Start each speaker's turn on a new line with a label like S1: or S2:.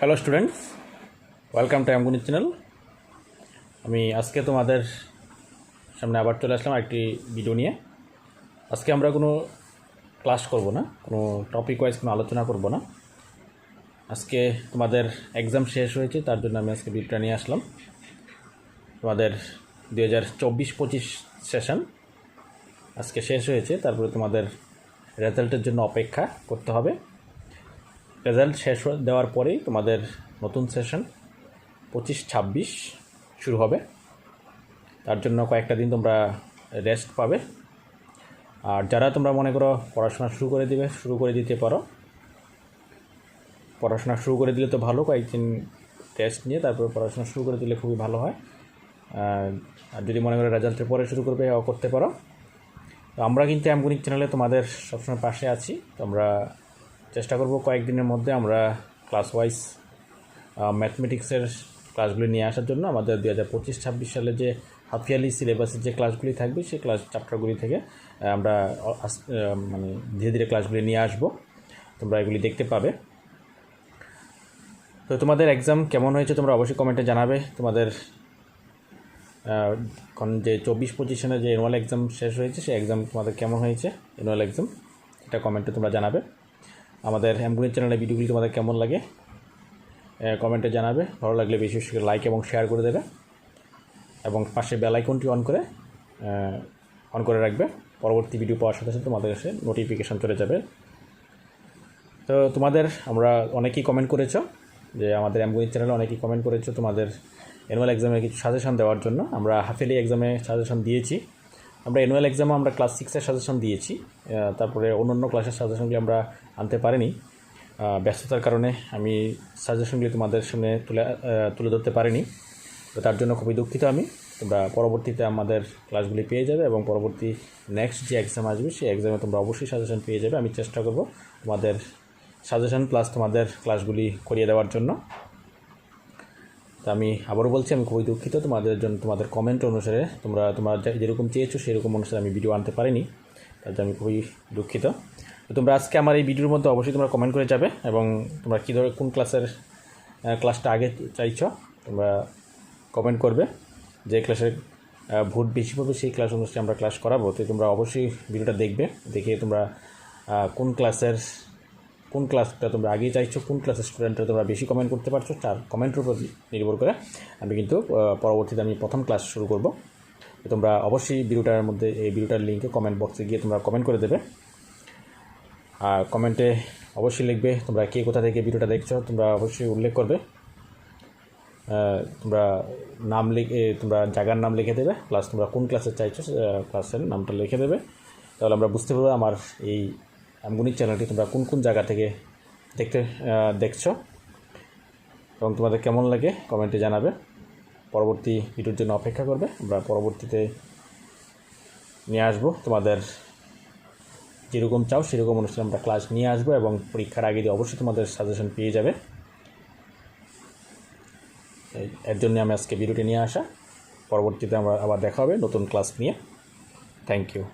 S1: Hello students welcome to অ্যামগুনি channel আমি আজকে তোমাদের সামনে আবার চলে আসলাম একটি ভিডিও নিয়ে। আজকে আমরা কোনো ক্লাস করব না, কোনো টপিক ওয়াইজ কোনো আলোচনা করব না। আজকে তোমাদের এক্সাম শেষ হয়েছে, তার জন্য আমি আজকে ভিডিওটা নিয়ে আসলাম। তোমাদের দু হাজার চব্বিশ পঁচিশ সেশন আজকে শেষ হয়েছে, তারপরে তোমাদের রেজাল্টের জন্য অপেক্ষা করতে হবে। রেজাল্ট শেষ দেওয়ার পরেই তোমাদের নতুন সেশন পঁচিশ ছাব্বিশ শুরু হবে। তার জন্য কয়েকটা দিন তোমরা রেস্ট পাবে। আর যারা তোমরা মনে করো পড়াশোনা শুরু করে দিবে, শুরু করে দিতে পারো। পড়াশোনা শুরু করে দিলে তো ভালো, কয়েকদিন টেস্ট নিয়ে তারপরে পড়াশোনা শুরু করে দিলে খুবই ভালো হয়। আর যদি মনে করো রেজাল্টের পরে শুরু করবে করতে পারো। আমরা কিন্তু অ্যামগুনিক চ্যানেলে তোমাদের সবসময় পাশে আছি। তো আমরা চেষ্টা করব কয়েকদিনের মধ্যে আমরা ক্লাস ওয়াইজ ম্যাথমেটিক্সের ক্লাসগুলি নিয়ে আসার জন্য। আমাদের দু হাজার পঁচিশ, ছাব্বিশ সালে যে হাফিয়ালি সিলেবাসের যে ক্লাসগুলি থাকবে, সেই ক্লাস চ্যাপ্টারগুলি থেকে আমরা মানে ধীরে ধীরে ক্লাসগুলি নিয়ে আসব। তোমরা এগুলি দেখতে পাবে। তো তোমাদের এক্সাম কেমন হয়েছে তোমরা অবশ্যই কমেন্টে জানাবে। তোমাদের এখন যে চব্বিশ পঁচিশনে যে অ্যানুয়াল এক্সাম শেষ হয়েছে, সেই এক্সাম তোমাদের কেমন হয়েছে অ্যানুয়াল এক্সাম এটা কমেন্টে তোমরা জানাবে। আমাদের অ্যামগুনি চ্যানেলের ভিডিওগুলি তোমাদের কেমন লাগে কমেন্টে জানাবে। ভালো লাগলে বেশি বেশি লাইক এবং শেয়ার করে দেবে। এবং পাশে বেল আইকনটি অন করে অন করে রাখবে। পরবর্তী ভিডিও পাওয়ার সাথে সাথে তোমাদের কাছে নোটিফিকেশান চলে যাবে। তো তোমাদের আমরা অনেকেই কমেন্ট করেছ, যে আমাদের অ্যামগুনি চ্যানেলে অনেকেই কমেন্ট করেছ তোমাদের অ্যানুয়াল এক্সামে কিছু সাজেশান দেওয়ার জন্য। আমরা হাফেলি এক্সামে সাজেশন দিয়েছি। আমরা অ্যানুয়াল এক্সামে আমরা ক্লাস সিক্সের সাজেশন দিয়েছি। তারপরে অন্য অন্য ক্লাসের সাজেশনগুলি আমরা আনতে পারিনি। ব্যস্ততার কারণে আমি সাজেশনগুলি তোমাদের সামনে তুলে তুলে ধরতে পারিনি। তো তার জন্য খুবই দুঃখিত আমি। তোমরা পরবর্তীতে আমাদের ক্লাসগুলি পেয়ে যাবে এবং পরবর্তী নেক্সট যে এক্সাম আসবে, সেই এক্সামে তোমরা অবশ্যই সাজেশন পেয়ে যাবে। আমি চেষ্টা করব তোমাদের সাজেশন প্লাস তোমাদের ক্লাসগুলি করিয়ে দেওয়ার জন্য। তো আমি আবারও বলছি, আমি খুবই দুঃখিত তোমাদের জন্য, তোমাদের কমেন্ট অনুসারে তোমরা তোমরা যেরকম চেয়েছো সেরকম অনুসারে আমি ভিডিও আনতে পারিনি। জন্য আমি খুবই দুঃখিত। তো তোমরা আজকে আমার এই ভিডিওর মধ্যে অবশ্যই তোমরা কমেন্ট করে যাবে এবং তোমরা কী ধরনের, কোন ক্লাসের ক্লাসটা আগে চাইছো, তোমরা কমেন্ট করবে। যে ক্লাসের ভোট বেশি পাবে সেই ক্লাস অনুসারে আমরা ক্লাস করাবো। তো তোমরা অবশ্যই ভিডিওটা দেখবে, দেখে তোমরা কোন ক্লাসের কোন ক্লাসটা তোমরা আগেই চাইছো, কোন ক্লাসের স্টুডেন্টরা তোমরা বেশি কমেন্ট করতে পারছ, তার কমেন্টের উপর নির্ভর করে আমি কিন্তু পরবর্তীতে আমি প্রথম ক্লাস শুরু করব। তোমরা অবশ্যই ভিডিওটার মধ্যে, এই ভিডিওটার লিঙ্কে কমেন্ট বক্সে গিয়ে তোমরা কমেন্ট করে দেবে। আর কমেন্টে অবশ্যই লিখবে তোমরা কে কোথা থেকে ভিডিওটা দেখছ, তোমরা অবশ্যই উল্লেখ করবে। তোমরা নাম লিখে তোমরা জায়গার নাম লিখে দেবে প্লাস তোমরা কোন ক্লাসে চাইছো ক্লাসের নামটা লিখে দেবে। তাহলে আমরা বুঝতে পারব আমার এই আমগুনিক চ্যানেলটি তোমরা কোন কোন জায়গা থেকে দেখতে দেখছ? এবং তোমাদের কেমন লাগে কমেন্টে জানাবে। পরবর্তী ভিডিওর জন্য অপেক্ষা করবে। আমরা পরবর্তীতে নিয়ে আসব। তোমাদের যেরকম চাও সেরকম অনুষ্ঠানে আমরা ক্লাস নিয়ে আসব এবং পরীক্ষার আগে দিয়ে অবশ্যই তোমাদের সাজেশন পেয়ে যাবে। এর জন্য আমি আজকে ভিডিওটি নিয়ে আসা। পরবর্তীতে আমরা আবার দেখা হবে নতুন ক্লাস নিয়ে। Thank you